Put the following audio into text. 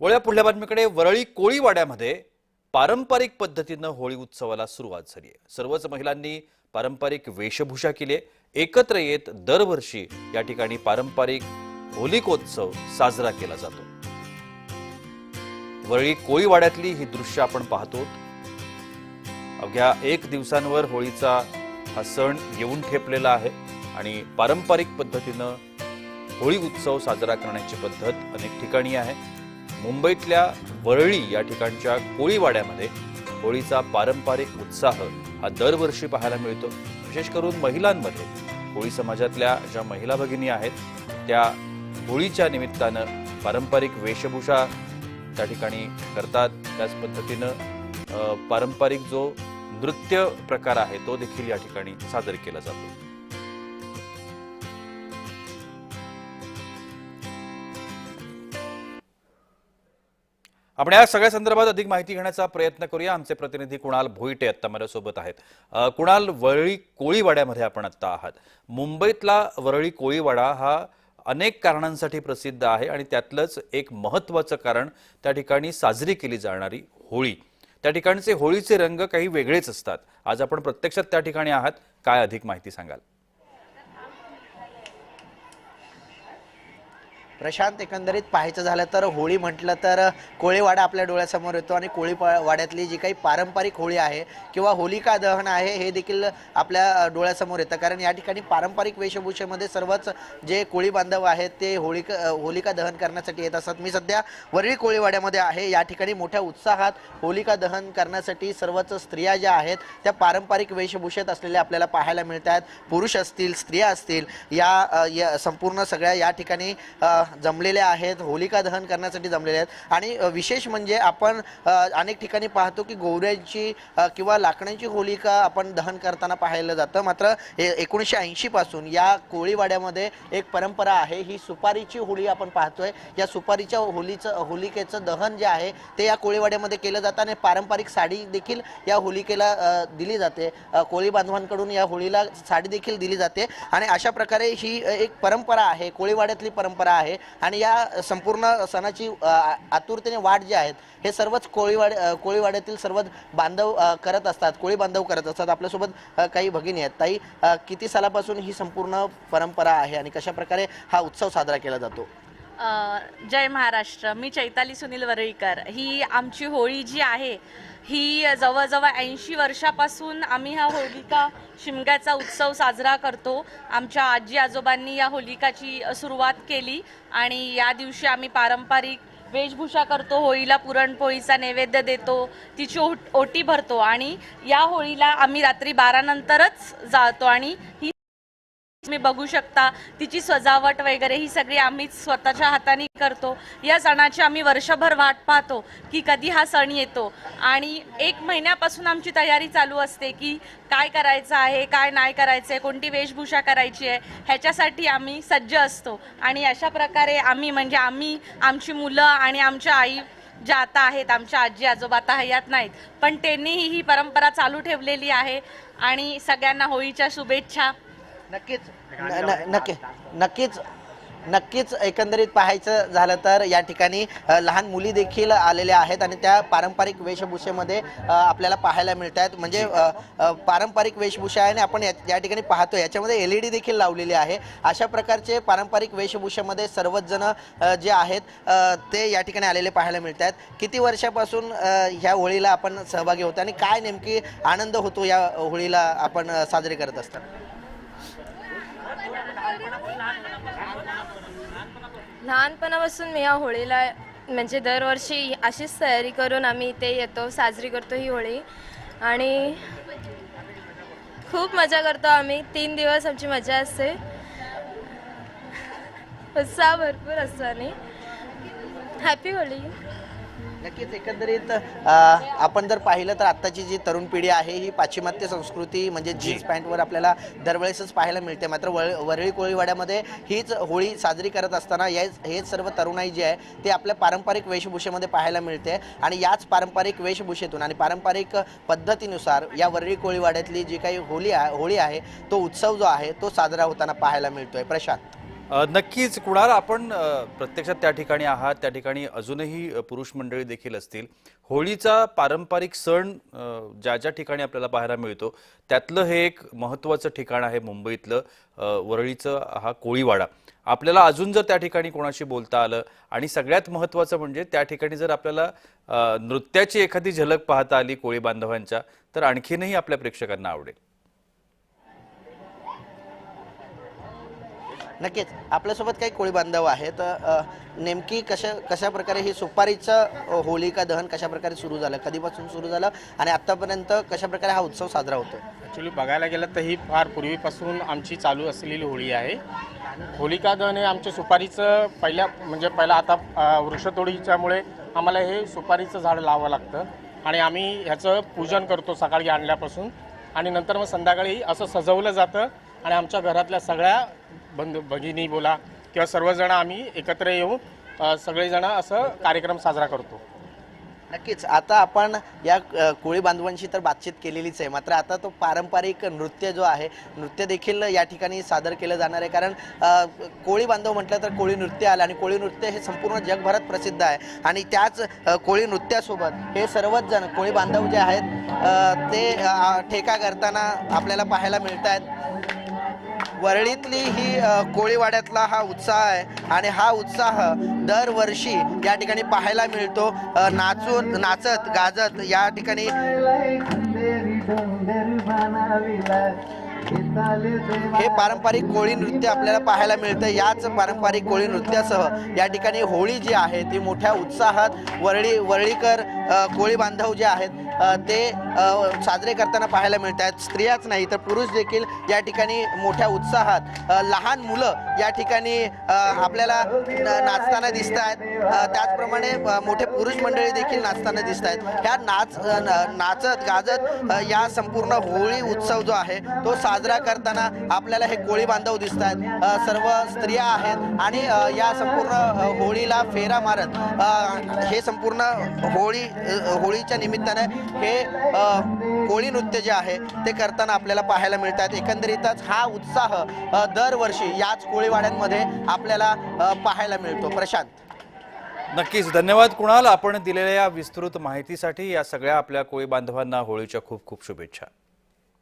वळ्या पुढल्या बातमीकडे. वरळी कोळीवाड्यामध्ये पारंपरिक पद्धतीनं होळी उत्सवाला सुरुवात झाली आहे. सर्वच महिलांनी पारंपरिक वेशभूषा केली आहे. एकत्र येत दरवर्षी या ठिकाणी पारंपरिक होलिकोत्सव साजरा केला जातो. वरळी कोळीवाड्यातली ही दृश्य आपण पाहतो. अवघ्या एक दिवसांवर होळीचा हा सण येऊन ठेपलेला आहे आणि पारंपरिक पद्धतीनं होळी उत्सव साजरा करण्याची पद्धत अनेक ठिकाणी आहे. मुंबईतल्या वरळी या ठिकाणच्या कोळीवाड्यामध्ये होळीचा पारंपरिक उत्साह हा दरवर्षी पाहायला मिळतो. विशेष करून महिलांमध्ये. होळी समाजातल्या ज्या महिला भगिनी आहेत त्या होळीच्या निमित्तानं पारंपरिक वेशभूषा त्या ठिकाणी करतात. त्याच पद्धतीनं पारंपरिक जो नृत्य प्रकार आहे तो देखील या ठिकाणी सादर केला जातो. आपण या सगळ्या संदर्भात अधिक माहिती घेण्याचा प्रयत्न करूया. आमचे प्रतिनिधी कुणाल भोईटे आत्ता माझ्यासोबत आहेत. कुणाल वरळी कोळीवाड्यामध्ये आपण आत्ता आहात. मुंबईतला वरळी कोळीवाडा हा अनेक कारणांसाठी प्रसिद्ध आहे आणि त्यातलंच एक महत्त्वाचं कारण त्या ठिकाणी साजरी केली जाणारी होळी. त्या ठिकाणचे होळीचे रंग काही वेगळेच असतात. आज आपण प्रत्यक्षात त्या ठिकाणी आहात. काय अधिक माहिती सांगाल? प्रशांत एकंदरीत पाहायचं झालं तर होळी म्हटलं तर कोळीवाडा आपल्या डोळ्यासमोर येतो आणि कोळी पा- वाड्यातली जी काही पारंपरिक होळी आहे किंवा होलिका दहन आहे हे देखील आपल्या डोळ्यासमोर येतं. कारण या ठिकाणी पारंपरिक वेशभूषेमध्ये सर्वच जे कोळी बांधव आहेत ते होळिका होलिका दहन करण्यासाठी येत असतात. मी सध्या वरळी कोळीवाड्यामध्ये आहे. या ठिकाणी मोठ्या उत्साहात होलिका दहन करण्यासाठी सर्वच स्त्रिया ज्या आहेत त्या पारंपरिक वेशभूषेत असलेल्या आपल्याला पाहायला मिळत आहेत पुरुष असतील स्त्रिया असतील या या संपूर्ण सगळ्या या ठिकाणी जमलेले जमलेल्या आहेत होलिका दहन करण्यासाठी जमलेल्या आहेत. आणि विशेष म्हणजे आपण अनेक ठिकाणी पाहतो की गोवऱ्यांची किंवा लाकडांची होलिका आपण दहन करताना पाहायला जातं. मात्र एकोणीसशे ऐंशीपासून या कोळीवाड्यामध्ये एक परंपरा आहे. ही सुपारीची होळी आपण पाहतोय. या सुपारीच्या होलीचं होलिकेचं दहन जे आहे ते या कोळीवाड्यामध्ये केलं जातं आणि पारंपरिक साडी देखील या होलिकेला दिली जाते. कोळी बांधवांकडून या होळीला साडी देखील दिली जाते. आणि अशा प्रकारे ही एक परंपरा आहे कोळीवाड्यातली परंपरा आहे. आणि या संपूर्ण सणाची आतुरतेने वाट जी आहेत हे सर्वच कोळीवाड कोळीवाड्यातील सर्वच बांधव करत असतात कोळी बांधव करत असतात. आपल्यासोबत काही भगिनी आहेत. ताई किती सालापासून ही संपूर्ण परंपरा आहे आणि कशा प्रकारे हा उत्सव साजरा केला जातो? जय महाराष्ट्र मी चैताली सुनील वरळीकर. ही आमची होळी जी आहे ही जवळजवळ ऐंशी वर्षापासून आम्ही हा होलिका शिमग्याचा उत्सव साजरा करतो. आमच्या आजी आजोबांनी या होलिकाची सुरुवात केली आणि या दिवशी आम्ही पारंपरिक वेशभूषा करतो होळीला पुरणपोळीचा नैवेद्य देतो तिची ओट ओटी भरतो आणि या होळीला आम्ही रात्री बारानंतरच जातो आणि ही तुम्ही बघू शकता तिची सजावट वगैरे ही सगळी आम्हीच स्वतःच्या हाताने करतो. या सणाची आम्ही वर्षभर वाट पाहतो की कधी हा सण येतो. आणि एक महिन्यापासून आमची तयारी चालू असते की काय करायचं आहे काय नाही करायचं आहे कोणती वेशभूषा करायची आहे ह्याच्यासाठी आम्ही सज्ज असतो. आणि अशा प्रकारे आम्ही म्हणजे आम्ही आमची मुलं आणि आमच्या आई ज्या आता आहेत आमच्या आजी आजोबा आता हयात नाहीत. पण त्यांनीही ही परंपरा चालू ठेवलेली आहे. आणि सगळ्यांना होळीच्या शुभेच्छा. नक्कीच. न- न- नक्की नक्कीच नक्कीच एकंदरीत पाहायचं झालं तर या ठिकाणी अ, लहान मुली देखील आलेल्या आहेत आणि त्या पारंपरिक वेशभूषेमध्ये अ, आपल्याला पाहायला मिळत आहेत. म्हणजे अ, अ, पारंपरिक वेशभूषा आहे आणि आपण या या ठिकाणी पाहतो याच्यामध्ये एल ई डी देखील लावलेली आहे. अशा प्रकारचे पारंपरिक वेशभूषेमध्ये सर्वच जण अ, जे आहेत अ, ते या ठिकाणी आलेले पाहायला मिळत आहेत. किती वर्षापासून अ, ह्या होळीला आपण सहभागी होतो आणि काय नेमकी आनंद होतो या होळीला आपण अ, साजरे करत असताना? लहानपणापासून मी या होळीला म्हणजे दरवर्षी अशीच तयारी करून आम्ही इथे येतो साजरी करतो ही होळी. आणि खूप मजा करतो आम्ही. तीन दिवस आमची मजा असते. उत्साह भरपूर असतो आणि. हॅपी होळी. नक्कीच एकंदरीत आपण जर पाहिलं तर आत्ताची जी तरुण पिढी आहे ही पाश्चिमात्य संस्कृती म्हणजे जीन्स पॅन्टवर आपल्याला दरवेळेसच पाहायला मिळते. मात्र वळ वरळी कोळीवाड्यामध्ये हीच होळी साजरी करत असताना या हेच सर्व तरुणाई जी आहे ते आपल्या पारंपरिक वेशभूषेमध्ये पाहायला मिळते. आणि याच पारंपरिक वेशभूषेतून आणि पारंपरिक पद्धतीनुसार या वरळी कोळीवाड्यातली जी काही होळी आहे होळी आहे तो उत्सव जो आहे तो साजरा होताना पाहायला मिळतोय. प्रशांत. नक्कीच कुणाल आपण प्रत्यक्षात त्या ठिकाणी आहात त्या ठिकाणी अजूनही पुरुष मंडळी देखील असतील. होळीचा पारंपरिक सण ज्या ज्या ठिकाणी आपल्याला पाहायला मिळतो त्यातलं हे एक महत्त्वाचं ठिकाण आहे मुंबईतलं वरळीचं हा कोळीवाडा. आपल्याला अजून जर त्या ठिकाणी कोणाशी बोलता आलं आणि सगळ्यात महत्त्वाचं म्हणजे त्या ठिकाणी जर आपल्याला नृत्याची एखादी झलक पाहता आली कोळी बांधवांच्या तर आणखीनही आपल्या प्रेक्षकांना आवडेल. नक्कीच. आपल्यासोबत काही कोळी बांधव आहेत नेमकी कशा कशा प्रकारे ही सुपारीचं होलिका दहन कशा प्रकारे सुरू झालं? कधीपासून सुरू झालं? आणि आत्तापर्यंत कशा प्रकारे हा उत्सव साजरा होतो ॲक्च्युली बघायला गेलं तर ही फार पूर्वीपासून आमची चालू असलेली होळी आहे. होलिका दहन हे आमच्या सुपारीचं पहिल्या म्हणजे पहिला आता वृक्षतोडीच्यामुळे आम्हाला हे सुपारीचं झाड लावावं लागतं. आणि आम्ही ह्याचं पूजन करतो सकाळी आणल्यापासून. आणि नंतर मग संध्याकाळी असं सजवलं जातं. आणि आमच्या घरातल्या सगळ्या बंधू भगिनी बोला किंवा सर्वजण आम्ही एकत्र येऊन सगळेजण असं कार्यक्रम साजरा करतो. नक्कीच. आता आपण या कोळी बांधवांशी तर बातचीत केलेलीच आहे. मात्र आता तो पारंपरिक नृत्य जो आहे नृत्य देखील या ठिकाणी सादर केलं जाणार आहे. कारण कोळी बांधव म्हटलं तर कोळी नृत्य आलं आणि कोळी नृत्य हे संपूर्ण जगभरात प्रसिद्ध आहे. आणि त्याच कोळी नृत्यासोबत हे सर्वच जण कोळी बांधव जे आहेत ते ठेका करताना आपल्याला पाहायला मिळत आहेत वरळीतली ही कोळीवाड्यातला हा उत्साह आहे आणि हा उत्साह दरवर्षी या ठिकाणी पाहायला मिळतो. नाचून नाचत गाजत या ठिकाणी हे पारंपरिक कोळी नृत्य आपल्याला पाहायला मिळतं. याच पारंपरिक कोळी नृत्यासह या ठिकाणी होळी जी आहे ती मोठ्या उत्साहात वरळी वरळीकर कोळी बांधव जे आहेत ते साजरे करताना पाहायला मिळत आहेत स्त्रियाच नाही तर पुरुष देखील या ठिकाणी मोठ्या उत्साहात लहान मुलं या ठिकाणी आपल्याला नाचताना दिसत आहेत त्याचप्रमाणे मोठे पुरुष मंडळी देखील नाचताना दिसत आहेत ह्या नाच न- नाचत गाजत या संपूर्ण होळी उत्सव जो आहे तो साजरा करताना आपल्याला हे कोळी बांधव दिसत आहेत सर्व स्त्रिया आहेत आणि या संपूर्ण होळीला फेरा मारत हे संपूर्ण होळी होळीच्या निमित्ताने हे कोळी नृत्य जे आहे ते करताना आपल्याला पाहायला मिळतात. एकंदरीतच हा उत्साह दरवर्षी याच कोळीवाड्यांमध्ये आपल्याला पाहायला मिळतो. प्रशांत. नक्कीच. धन्यवाद कुणाल. आपण दिलेल्या या विस्तृत माहितीसाठी या सगळ्या आपल्या कोळी बांधवांना होळीच्या खूप खूप शुभेच्छा.